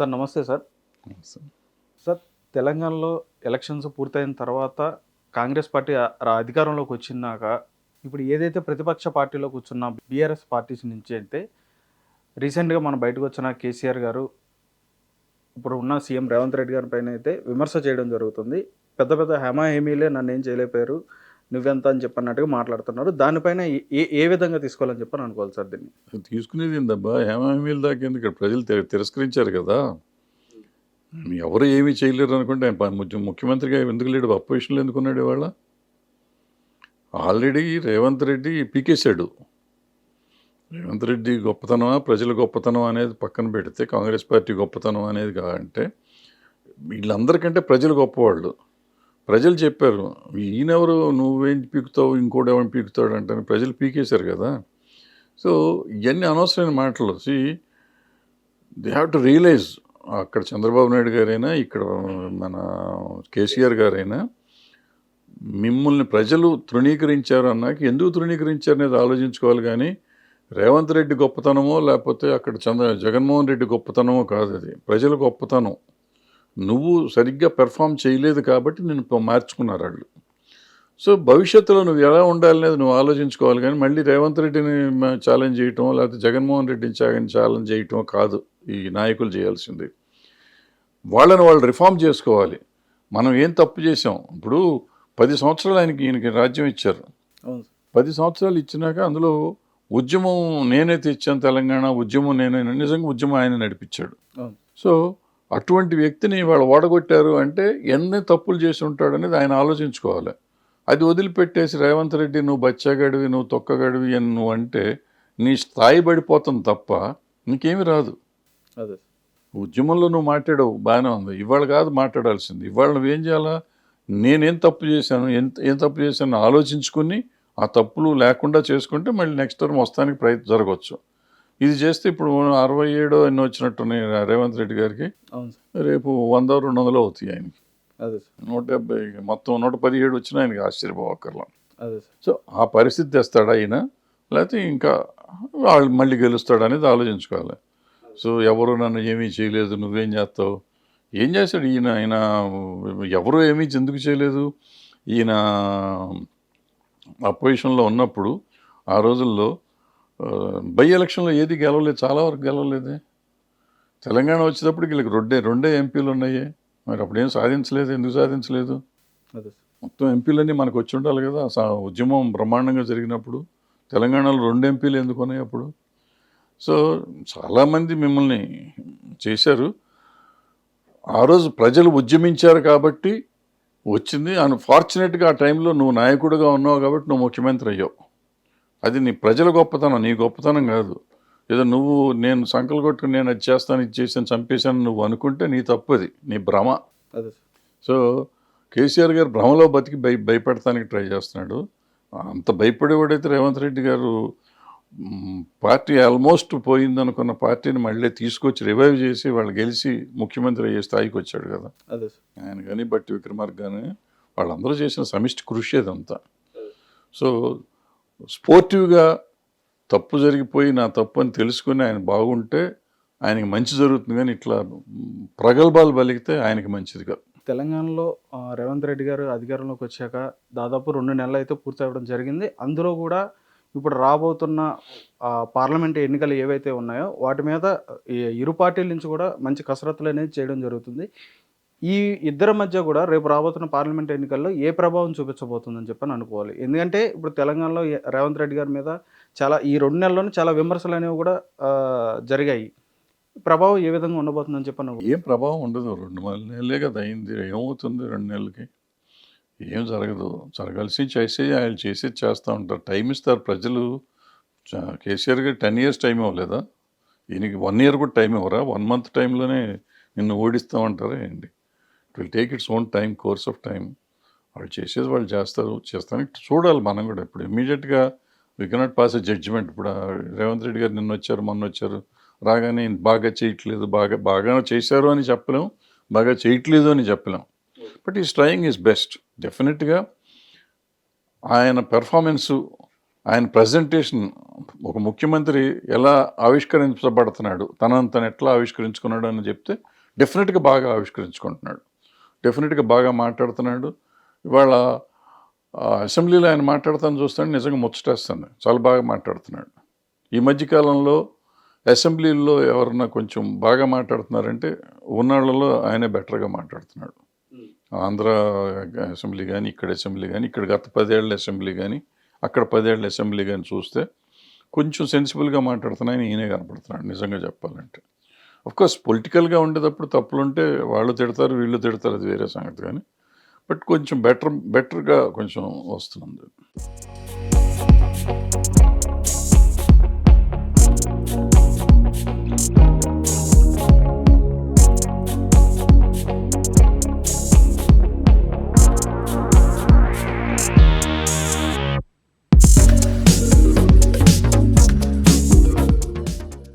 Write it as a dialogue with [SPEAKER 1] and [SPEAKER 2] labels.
[SPEAKER 1] Sir నమస్తే sir. Sir తెలంగాణలో elections పూర్తయిన తర్వాత కాంగ్రెస్ పార్టీ అధికారంలోకి వచ్చినాక ఇప్పుడు ఏదైతే ప్రతిపక్ష పార్టీలో కూర్చున్న బీఆర్ఎస్ పార్టీస్ నుంచి అయితే రీసెంట్గా మన బయటకు వచ్చిన కేసీఆర్ గారు ఇప్పుడు ఉన్న సీఎం రేవంత్ రెడ్డి గారి పైన అయితే విమర్శ చేయడం జరుగుతుంది. పెద్ద పెద్ద హేమా హేమీలే నన్ను ఏం చేయలేకపోయారు. నువ్వెంత అని చెప్పన్నట్టుగా మాట్లాడుతున్నారు. దానిపైన ఏ- ఏ ఏ విధంగా తీసుకోవాలని చెప్పని అనుకోవాలి సార్ దీన్ని?
[SPEAKER 2] తీసుకునేది ఏందబ్బా? హేమామీల దాకా ఎందుకు ఇక్కడ ప్రజలు తి- తిరస్కరించారు కదా. ఎవరు ఏమీ చేయలేరు అనుకుంటే ఆయన ముఖ్యమంత్రిగా ఎందుకు లేడు? అపోజిషన్లో ఎందుకున్నాడు ఇవాళ? ఆల్రెడీ రేవంత్ రెడ్డి పీకేశాడు. రేవంత్ రెడ్డి గొప్పతనమా? ప్రజల గొప్పతనం అనేది పక్కన పెడితే కాంగ్రెస్ పార్టీ గొప్పతనం అనేది కాదంటే వీళ్ళందరికంటే ప్రజలు గొప్పవాళ్ళు. ప్రజలు చెప్పారు ఈయనెవరు? నువ్వేం పీకుతావు? ఇంకోటి ఎవరిని పీకుతాడు? అంటే ప్రజలు పీకేశారు కదా. సో ఇవన్నీ అనవసరమైన మాటలు. See they have to realise అక్కడ చంద్రబాబు నాయుడు గారైనా ఇక్కడ మన కేసీఆర్ గారైనా మిమ్మల్ని ప్రజలు తృణీకరించారు అన్నాక ఎందుకు తృణీకరించారు అనేది ఆలోచించుకోవాలి కానీ రేవంత్ రెడ్డి గొప్పతనమో లేకపోతే అక్కడ చంద్ర జగన్మోహన్ రెడ్డి గొప్పతనమో కాదు అది. ప్రజల గొప్పతనం. నువ్వు సరిగ్గా పెర్ఫామ్ చేయలేదు కాబట్టి నేను మార్చుకున్నారు వాళ్ళు. సో భవిష్యత్తులో నువ్వు ఎలా ఉండాలనేది నువ్వు ఆలోచించుకోవాలి కానీ మళ్ళీ రేవంత్ రెడ్డిని ఛాలెంజ్ చేయటం లేకపోతే జగన్మోహన్ రెడ్డిని ఛాలెంజ్ చేయటం కాదు ఈ నాయకులు చేయాల్సింది. వాళ్ళని వాళ్ళు రిఫార్మ్ చేసుకోవాలి. మనం ఏం తప్పు చేసాం ఇప్పుడు పది సంవత్సరాలు ఆయనకి ఈయనకి రాజ్యం ఇచ్చారు. పది సంవత్సరాలు ఇచ్చినాక అందులో ఉద్యమం నేనే తెచ్చాను తెలంగాణ ఉద్యమం నేనే నిజంగా ఉద్యమం ఆయన నడిపించాడు. సో అటువంటి వ్యక్తిని వాళ్ళు ఓడగొట్టారు అంటే ఎన్ని తప్పులు చేసి ఉంటాడు అనేది ఆయన ఆలోచించుకోవాలి. అది వదిలిపెట్టేసి రేవంత్ రెడ్డి నువ్వు బచ్చాగడివి నువ్వు తొక్కగడివి అని నువ్వు అంటే నీ స్థాయి పడిపోతుంది తప్ప నీకేమీ రాదు.
[SPEAKER 1] అదే.
[SPEAKER 2] ఉద్యమంలో నువ్వు మాట్లాడవు బాగానే ఉంది. ఇవాళ కాదు మాట్లాడాల్సింది. ఇవాళ నువ్వేం చేయాలా? నేనేం తప్పు చేశాను ఎంత ఏం తప్పు చేశాను ఆలోచించుకుని ఆ తప్పులు లేకుండా చేసుకుంటే మళ్ళీ నెక్స్ట్ టర్మ్ వస్తానికి ప్రయత్నం జరగవచ్చు. ఇది చేస్తే ఇప్పుడు అరవై ఏడో ఎన్నో వచ్చినట్టున్నాయి రేవంత్ రెడ్డి గారికి. రేపు వంద రెండు వందలు అవుతాయి ఆయనకి.
[SPEAKER 1] అదే
[SPEAKER 2] నూట డెబ్బై మొత్తం నూట పదిహేడు వచ్చినా ఆయనకి ఆశ్చర్యపోవక్కర్లా.
[SPEAKER 1] అదే సార్.
[SPEAKER 2] సో ఆ పరిస్థితి తెస్తాడా ఆయన లేకపోతే ఇంకా వాళ్ళు మళ్ళీ గెలుస్తాడా అనేది ఆలోచించుకోవాలి. సో ఎవరు నన్ను ఏమీ చేయలేదు నువ్వేం చేస్తావు? ఏం చేశాడు ఈయన? ఆయన ఎవరు ఏమీ ఎందుకు చేయలేదు? ఈయన అపోజిషన్లో ఉన్నప్పుడు ఆ రోజుల్లో బై ఎలక్షన్లో ఏది గెలవలేదు చాలా వరకు గెలవలేదే. తెలంగాణ వచ్చేటప్పటికి వీళ్ళకి రెండే రెండే ఎంపీలు ఉన్నాయి. మరి అప్పుడు సాధించలేదు ఎందుకు సాధించలేదు? మొత్తం ఎంపీలన్నీ మనకు వచ్చి ఉండాలి కదా. సా- ఉద్యమం బ్రహ్మాండంగా జరిగినప్పుడు తెలంగాణలో రెండు ఎంపీలు ఎందుకు ఉన్నాయి అప్పుడు? సో చాలామంది మిమ్మల్ని చేశారు. ఆ రోజు ప్రజలు ఉద్యమించారు కాబట్టి వచ్చింది. అన్ఫార్చునేట్గా ఆ టైంలో నువ్వు నాయకుడిగా ఉన్నావు కాబట్టి నువ్వు ముఖ్యమంత్రి అయ్యావు. అది నీ ప్రజల గొప్పతనం నీ గొప్పతనం కాదు. ఏదో నువ్వు నేను సంకలు కొట్టుకుని నేను అది చేస్తాను ఇది చేశాను చంపేశాను నువ్వు అనుకుంటే నీ తప్పది నీ భ్రమ.
[SPEAKER 1] అదే
[SPEAKER 2] సో కేసీఆర్ గారు భ్రమలో బతికి భయ భయపెడతానికి ట్రై చేస్తున్నాడు. అంత భయపడేవాడైతే రేవంత్ రెడ్డి గారు పార్టీ ఆల్మోస్ట్ పోయిందనుకున్న పార్టీని మళ్ళీ తీసుకొచ్చి రివైవ్ చేసి వాళ్ళు గెలిచి ముఖ్యమంత్రి అయ్యే స్థాయికి వచ్చాడు కదా.
[SPEAKER 1] అదే
[SPEAKER 2] ఆయన కానీ బట్టి విక్రమార్క కానీ వాళ్ళందరూ చేసిన సమిష్టి కృషి అదంతా. సో స్పోర్టివ్గా తప్పు జరిగిపోయి నా తప్పు అని తెలుసుకుని ఆయన బాగుంటే ఆయనకి మంచి జరుగుతుంది కానీ ఇట్లా ప్రగల్భాలు బలిగితే ఆయనకి మంచిది కాదు.
[SPEAKER 1] తెలంగాణలో రేవంత్ రెడ్డి గారు అధికారంలోకి వచ్చాక దాదాపు రెండు నెలలు అయితే పూర్తి అవ్వడం జరిగింది. అందులో కూడా ఇప్పుడు రాబోతున్న పార్లమెంట్ ఎన్నికలు ఏవైతే ఉన్నాయో వాటి మీద ఈ ఇరు పార్టీల నుంచి కూడా మంచి కసరత్తులు అనేది చేయడం జరుగుతుంది. ఈ ఇద్దరి మధ్య కూడా రేపు రాబోతున్న పార్లమెంట్ ఎన్నికల్లో ఏ ప్రభావం చూపించబోతుందని చెప్పని అనుకోవాలి. ఎందుకంటే ఇప్పుడు తెలంగాణలో రేవంత్ రెడ్డి గారి మీద చాలా ఈ రెండు నెలల్లోనే చాలా విమర్శలు అనేవి కూడా జరిగాయి. ప్రభావం ఏ విధంగా ఉండబోతుందని చెప్పని
[SPEAKER 2] ఏం ప్రభావం ఉండదు. రెండు నెలలే కదా అయింది. ఏమవుతుంది రెండు నెలలకి? ఏం జరగదు. జరగాల్సి చేసే ఆయన చేసేది చేస్తూ ఉంటారు. టైం ఇస్తారు ప్రజలు. చ- టెన్ ఇయర్స్ టైం ఇవ్వలేదా? ఈయనకి వన్ ఇయర్ కూడా టైం ఇవ్వరా? వన్ మంత్ టైంలోనే నిన్ను ఓడిస్తామంటారా ఏంటి? It will take its own time course of time వాళ్ళు చేసేది వాళ్ళు చేస్తారు. చేస్తానికి చూడాలి మనం కూడా. ఇప్పుడు ఇమీడియట్గా we cannot pass a judgement ఇప్పుడు రేవంత్ రెడ్డి గారు నిన్న వచ్చారు మొన్న వచ్చారు. రాగానే బాగా చేయట్లేదు బాగా బాగా చేశారు అని చెప్పలేం బాగా చేయట్లేదు అని చెప్పలేం. But he's trying his best డెఫినెట్గా ఆయన పెర్ఫార్మెన్సు ఆయన ప్రజెంటేషన్ ఒక ముఖ్యమంత్రి ఎలా ఆవిష్కరించబడుతున్నాడు తనను తను ఎట్లా ఆవిష్కరించుకున్నాడు అని చెప్తే డెఫినెట్గా బాగా ఆవిష్కరించుకుంటున్నాడు. డెఫినెట్గా బాగా మాట్లాడుతున్నాడు. ఇవాళ అసెంబ్లీలో ఆయన మాట్లాడతాను చూస్తాను నిజంగా ముచ్చటేస్తాను. చాలా బాగా మాట్లాడుతున్నాడు. ఈ మధ్యకాలంలో అసెంబ్లీలో ఎవరన్నా కొంచెం బాగా మాట్లాడుతున్నారంటే ఉన్నాళ్ళలో ఆయనే బెటర్గా మాట్లాడుతున్నాడు. ఆంధ్ర అసెంబ్లీ కానీ ఇక్కడ అసెంబ్లీ కానీ ఇక్కడ గత పదేళ్ళ అసెంబ్లీ కానీ అక్కడ పదేళ్ళ అసెంబ్లీ కానీ చూస్తే కొంచెం సెన్సిబుల్గా మాట్లాడుతున్నాయని ఈయనే కనపడుతున్నాడు నిజంగా చెప్పాలంటే. కోర్స్ పొలిటికల్గా ఉండేటప్పుడు తప్పులుంటే వాళ్ళు తిడతారు వీళ్ళు తిడతారు అది వేరే సంగతి కానీ. బట్ కొంచెం బెటర్ బెటర్గా కొంచెం వస్తుంది.